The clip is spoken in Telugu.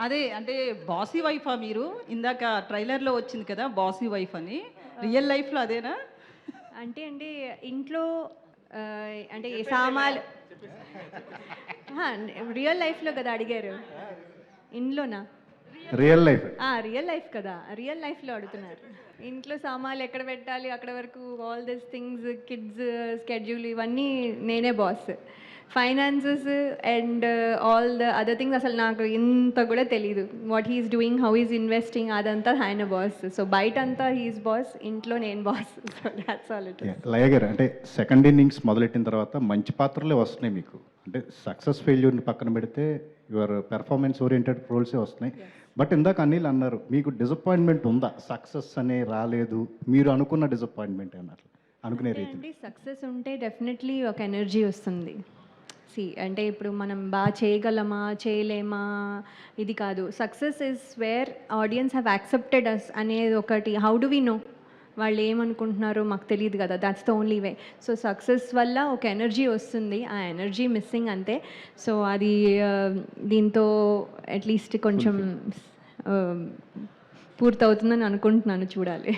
అదే అంటే బాసీ వైఫా మీరు? ఇందాక ట్రైలర్లో వచ్చింది కదా బాసీ వైఫ్ అని. రియల్ లైఫ్లో అదేనా? అంటే అండి ఇంట్లో ఆ, అంటే సామాన్లు రియల్ లైఫ్లో కదా అడిగారు. ఇంట్లోనా? రియల్ లైఫ్ రియల్ లైఫ్ కదా. రియల్ లైఫ్లో అడుగుతున్నారు. ఇంట్లో సామాన్లు ఎక్కడ పెట్టాలి? అక్కడ వరకు all this things kids schedule ఇవన్నీ నేనే boss finances and all the other things అసలు నాకు ఇంత కూడా తెలియదు what he's doing how is investing అదంతా ఆయన బాస్ సో బయట అంతా హీస్ బాస్ ఇంట్లో నేను boss so that's all it Laya గారు అంటే సెకండ్ ఇన్నింగ్స్ మొదలెట్టిన తర్వాత మంచి పాత్రలే వస్తున్నాయి మీకు. అంటే సక్సెస్ ఫెయిల్యూర్ని పక్కన పెడితే యువర్ పెర్ఫార్మెన్స్ ఓరియంటెడ్ రోల్సే వస్తున్నాయి. బట్ ఇందాక అనిల్ అన్నారు మీకు డిసప్పాయింట్మెంట్ ఉందా? సక్సెస్ అనే రాలేదు. మీరు అనుకున్న డిసప్పాయింట్మెంట్ అన్నారు? అనుకునే రీతి సక్సెస్ ఉంటే డెఫినెట్లీ ఒక ఎనర్జీ వస్తుంది. సి అంటే ఇప్పుడు మనం బాగా చేయగలమా చేయలేమా ఇది కాదు. Success is where audience have accepted us అనేది ఒకటి. హౌ డు వి నో వాళ్ళు ఏమనుకుంటున్నారో మాకు తెలియదు కదా. That's the only way so success వల్ల ఒక ఎనర్జీ వస్తుంది. ఆ ఎనర్జీ మిస్సింగ్ అంతే. సో అది ఆ, దీంతో అట్లీస్ట్ కొంచెం ఆ, పూర్తవుతుందని అనుకుంటున్నాను చూడాలి.